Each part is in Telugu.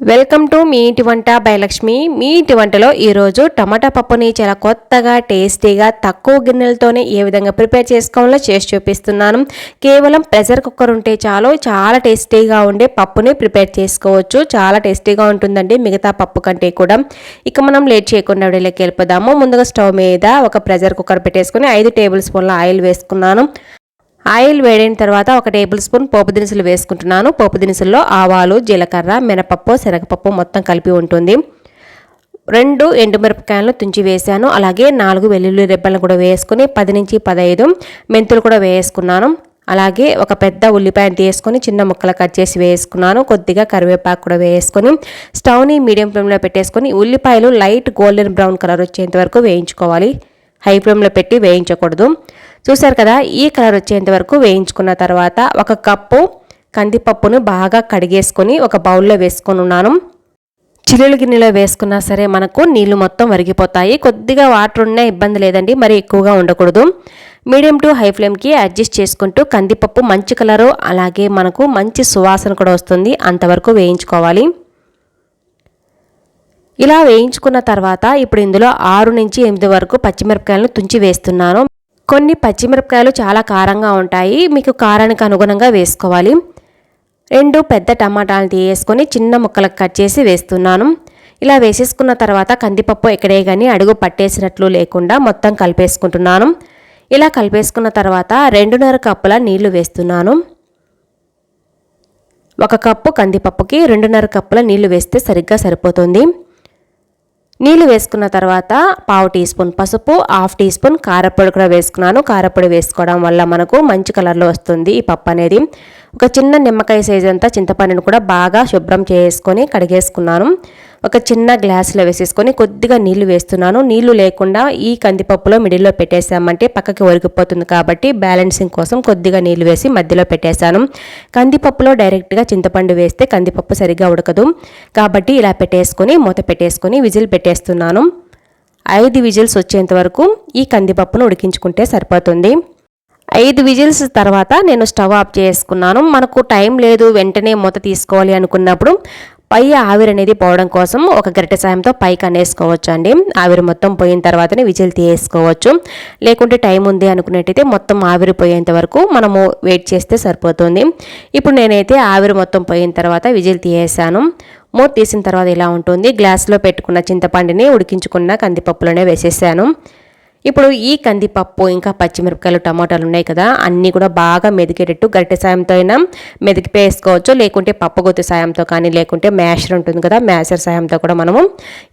వెల్కమ్ టు మీ ఇంటి వంట బయలక్ష్మి మీ ఇంటి వంటలో ఈరోజు టమాటా పప్పుని చాలా కొత్తగా టేస్టీగా తక్కువ గిన్నెలతోనే ఏ విధంగా ప్రిపేర్ చేసుకోవాలో చేసి చూపిస్తున్నాను. కేవలం ప్రెషర్ కుక్కర్ ఉంటే చాలు చాలా టేస్టీగా ఉండే పప్పుని ప్రిపేర్ చేసుకోవచ్చు. చాలా టేస్టీగా ఉంటుందండి మిగతా పప్పు కంటే కూడా. ఇక మనం లేట్ చేయకుండా వీడియోకి వెళ్ళిపోదాము. ముందుగా స్టవ్ మీద ఒక ప్రెషర్ కుక్కర్ పెట్టేసుకుని ఐదు టేబుల్ స్పూన్ల ఆయిల్ వేసుకున్నాను. ఆయిల్ వేడైన తర్వాత ఒక టేబుల్ స్పూన్ పోపు దినుసులు వేసుకుంటున్నాను. పోపు దినుసుల్లో ఆవాలు జీలకర్ర మినపప్పు శనగపప్పు మొత్తం కలిపి ఉంటుంది. రెండు ఎండుమిరపకాయలను తుంచి వేసాను అలాగే నాలుగు వెల్లుల్లి రెబ్బలను కూడా వేసుకుని పది నుంచి పదహైదు మెంతులు కూడా వేసుకున్నాను. అలాగే ఒక పెద్ద ఉల్లిపాయను తీసుకొని చిన్న ముక్కలు కట్ చేసి వేసుకున్నాను. కొద్దిగా కరివేపాకు కూడా వేసుకొని స్టవ్ని మీడియం ఫ్లేమ్లో పెట్టేసుకొని ఉల్లిపాయలు లైట్ గోల్డెన్ బ్రౌన్ కలర్ వచ్చేంత వరకు వేయించుకోవాలి. హై ఫ్లేమ్లో పెట్టి వేయించకూడదు. చూసారు కదా ఈ కలర్ వచ్చేంత వరకు వేయించుకున్న తర్వాత ఒక కప్పు కందిపప్పును బాగా కడిగేసుకొని ఒక బౌల్లో వేసుకొని ఉన్నాను. చిల్లులు గిన్నెలో వేసుకున్నా సరే మనకు నీళ్ళు మొత్తం వరిగిపోతాయి. కొద్దిగా వాటర్ ఉన్నా ఇబ్బంది లేదండి మరి ఎక్కువగా ఉండకూడదు. మీడియం టు హై ఫ్లేమ్కి అడ్జస్ట్ చేసుకుంటూ కందిపప్పు మంచి కలరు అలాగే మనకు మంచి సువాసన కూడా వస్తుంది. అంతవరకు వేయించుకోవాలి. ఇలా వేయించుకున్న తర్వాత ఇప్పుడు ఇందులో ఆరు నుంచి ఎనిమిది వరకు పచ్చిమిరపకాయలను తుంచి వేస్తున్నాను. కొన్ని పచ్చిమిరపకాయలు చాలా కారంగా ఉంటాయి. మీకు కారానికి అనుగుణంగా వేసుకోవాలి. రెండు పెద్ద టమాటాలను తీసేసుకొని చిన్న ముక్కలకు కట్ చేసి వేస్తున్నాను. ఇలా వేసేసుకున్న తర్వాత కందిపప్పు ఎక్కడే కానీ అడుగు పట్టేసినట్లు లేకుండా మొత్తం కలిపేసుకుంటున్నాను. ఇలా కలిపేసుకున్న తర్వాత రెండున్నర కప్పుల నీళ్ళు వేస్తున్నాను. ఒక కప్పు కందిపప్పుకి రెండున్నర కప్పుల నీళ్ళు వేస్తే సరిగ్గా సరిపోతుంది. నీళ్ళు వేసుకున్న తర్వాత పావు టీ స్పూన్ పసుపు హాఫ్ టీ స్పూన్ కారపొడి కూడా వేసుకున్నాను. కారపొడి వేసుకోవడం వల్ల మనకు మంచి కలర్లో వస్తుంది ఈ పప్పు అనేది. ఒక చిన్న నిమ్మకాయ సైజ్ అంతా చింతపండును కూడా బాగా శుభ్రం చేసుకొని కడిగేసుకున్నాను. ఒక చిన్న గ్లాసులో వేసేసుకొని కొద్దిగా నీళ్ళు వేస్తున్నాను. నీళ్ళు లేకుండా ఈ కందిపప్పులో మిడిల్లో పెట్టేసామంటే పక్కకి ఒరిగిపోతుంది కాబట్టి బ్యాలెన్సింగ్ కోసం కొద్దిగా నీళ్ళు వేసి మధ్యలో పెట్టేశాను. కందిపప్పులో డైరెక్ట్గా చింతపండు వేస్తే కందిపప్పు సరిగ్గా ఉడకదు. కాబట్టి ఇలా పెట్టేసుకొని మూత పెట్టేసుకొని విజిల్ పెట్టేస్తున్నాను. ఐదు విజిల్స్ వచ్చేంత వరకు ఈ కందిపప్పును ఉడికించుకుంటే సరిపోతుంది. ఐదు విజిల్స్ తర్వాత నేను స్టవ్ ఆఫ్ చేసుకున్నాను. మనకు టైం లేదు వెంటనే మూత తీసుకోవాలి అనుకున్నప్పుడు పై ఆవిరి అనేది పోవడం కోసం ఒక గరిటె సాయంతో పైకి అనేసుకోవచ్చు అండి ఆవిరి మొత్తం పోయిన తర్వాతనే విజిల్ తీసుకోవచ్చు లేకుంటే టైం ఉంది అనుకున్నట్టయితే మొత్తం ఆవిరి పోయేంత వరకు మనము వెయిట్ చేస్తే సరిపోతుంది. ఇప్పుడు నేనైతే ఆవిరి మొత్తం పోయిన తర్వాత విజిల్ తీసేసాను. మూత తీసిన తర్వాత ఇలా ఉంటుంది? గ్లాస్లో పెట్టుకున్న చింతపండుని ఉడికించుకున్న కందిపప్పులోనే వేసేసాను. ఇప్పుడు ఈ కందిపప్పు ఇంకా పచ్చిమిరపకాయలు టమాటాలు ఉన్నాయి కదా అన్నీ కూడా బాగా మెదిగేటట్టు గరిటె సాయంతో అయినా మెదిగిపేసుకోవచ్చు లేకుంటే పప్పు గుత్తి సాయంతో కానీ లేకుంటే మ్యాషర్ ఉంటుంది కదా మ్యాషర్ సాయంతో కూడా మనము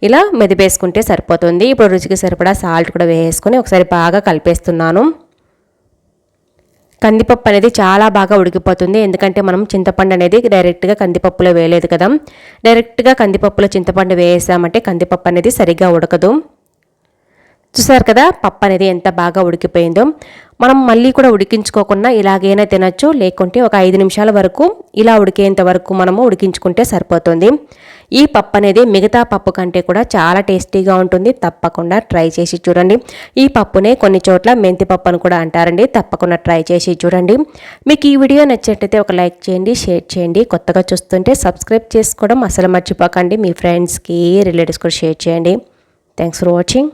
ఇలా మెదిపేసుకుంటే సరిపోతుంది. ఇప్పుడు రుచికి సరిపడా సాల్ట్ కూడా వేసుకొని ఒకసారి బాగా కలిపేస్తున్నాను. కందిపప్పు అనేది చాలా బాగా ఉడికిపోతుంది. ఎందుకంటే మనం చింతపండు అనేది డైరెక్ట్గా కందిపప్పులో వేయలేదు కదా. డైరెక్ట్గా కందిపప్పులో చింతపండు వేసామంటే కందిపప్పు అనేది సరిగ్గా ఉడకదు. చూసారు కదా పప్పు అనేది ఎంత బాగా ఉడికిపోయిందో. మనం మళ్ళీ కూడా ఉడికించుకోకుండా ఇలాగైనా తినచ్చు. లేకుంటే ఒక ఐదు నిమిషాల వరకు ఇలా ఉడికేంత వరకు మనము ఉడికించుకుంటే సరిపోతుంది. ఈ పప్పు అనేది మిగతా పప్పు కంటే కూడా చాలా టేస్టీగా ఉంటుంది. తప్పకుండా ట్రై చేసి చూడండి. ఈ పప్పునే కొన్ని చోట్ల మెంతి పప్పు అని కూడా అంటారండి. తప్పకుండా ట్రై చేసి చూడండి. మీకు ఈ వీడియో నచ్చినట్టయితే ఒక లైక్ చేయండి షేర్ చేయండి. కొత్తగా చూస్తుంటే సబ్స్క్రైబ్ చేసుకోవడం అసలు మర్చిపోకండి. మీ ఫ్రెండ్స్కి రిలేటివ్స్ కూడా షేర్ చేయండి. Thanks for watching.